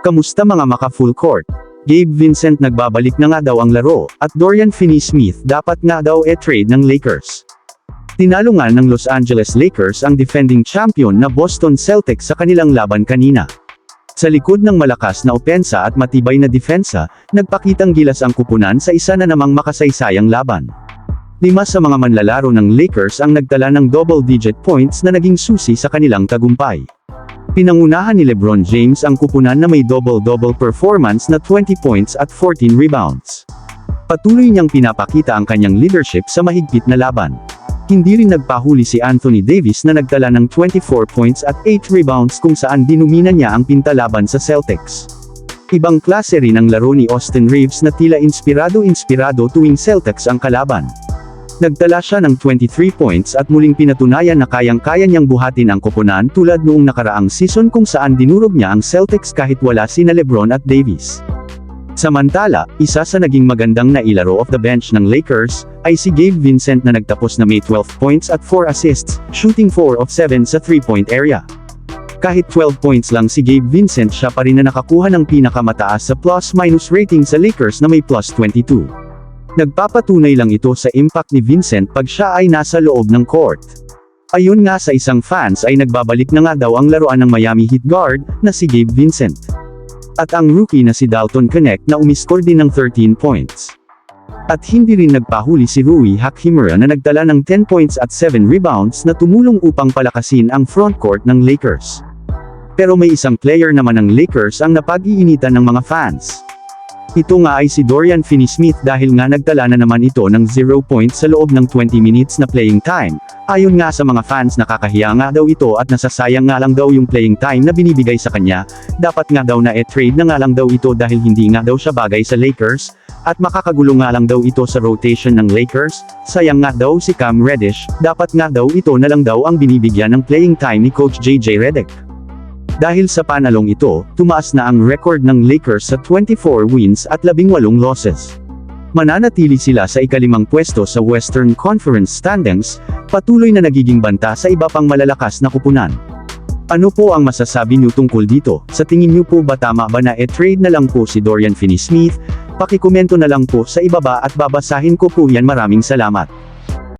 Kamusta mga maka full court? Gabe Vincent nagbabalik na nga daw ang laro, at Dorian Finney-Smith dapat nga daw e-trade ng Lakers. Tinalo nga ng Los Angeles Lakers ang defending champion na Boston Celtics sa kanilang laban kanina. Sa likod ng malakas na opensa at matibay na depensa, nagpakitang gilas ang kupunan sa isa na namang makasaysayang laban. Lima sa mga manlalaro ng Lakers ang nagtala ng double-digit points na naging susi sa kanilang tagumpay. Pinangunahan ni LeBron James ang kupunan na may double-double performance na 20 points at 14 rebounds. Patuloy niyang pinapakita ang kanyang leadership sa mahigpit na laban. Hindi rin nagpahuli si Anthony Davis na nagtala ng 24 points at 8 rebounds kung saan dinumina niya ang pintalaban sa Celtics. Ibang klase rin ang laro ni Austin Reeves na tila inspirado-inspirado tuwing Celtics ang kalaban. Nagtala siya ng 23 points at muling pinatunayan na kayang-kaya niyang buhatin ang koponan tulad noong nakaraang season kung saan dinurog niya ang Celtics kahit wala sina Lebron at Davis. Samantala, isa sa naging magandang nailaro of the bench ng Lakers, ay si Gabe Vincent na nagtapos na may 12 points at 4 assists, shooting 4 of 7 sa 3-point area. Kahit 12 points lang si Gabe Vincent siya pa rin na nakakuha ng pinakamataas sa plus-minus rating sa Lakers na may plus 22. Nagpapatunay lang ito sa impact ni Vincent pag siya ay nasa loob ng court. Ayun nga sa isang fans ay nagbabalik na nga daw ang laruan ng Miami Heat guard, na si Gabe Vincent. At ang rookie na si Dalton Connect na umiskor din ng 13 points. At hindi rin nagpahuli si Rui Hachimura na nagtala ng 10 points at 7 rebounds na tumulong upang palakasin ang frontcourt ng Lakers. Pero may isang player naman ng Lakers ang napag-iinitan ng mga fans. Ito nga ay si Dorian Finney-Smith dahil nga nagtala na naman ito ng 0 points sa loob ng 20 minutes na playing time. Ayon nga sa mga fans nakakahiya nga daw ito at nasasayang nga lang daw yung playing time na binibigay sa kanya, dapat nga daw na e-trade na nga lang daw ito dahil hindi nga daw siya bagay sa Lakers, at makakagulo nga lang daw ito sa rotation ng Lakers, sayang nga daw si Cam Reddish, dapat nga daw ito na lang daw ang binibigyan ng playing time ni Coach JJ Redick. Dahil sa panalong ito, tumaas na ang record ng Lakers sa 24 wins at 18 losses. Mananatili sila sa ikalimang pwesto sa Western Conference standings, patuloy na nagiging banta sa iba pang malalakas na kupunan. Ano po ang masasabi niyo tungkol dito? Sa tingin niyo po ba tama ba na e-trade na lang po si Dorian Finney-Smith? Pakikomento na lang po sa ibaba at babasahin ko po yan maraming salamat.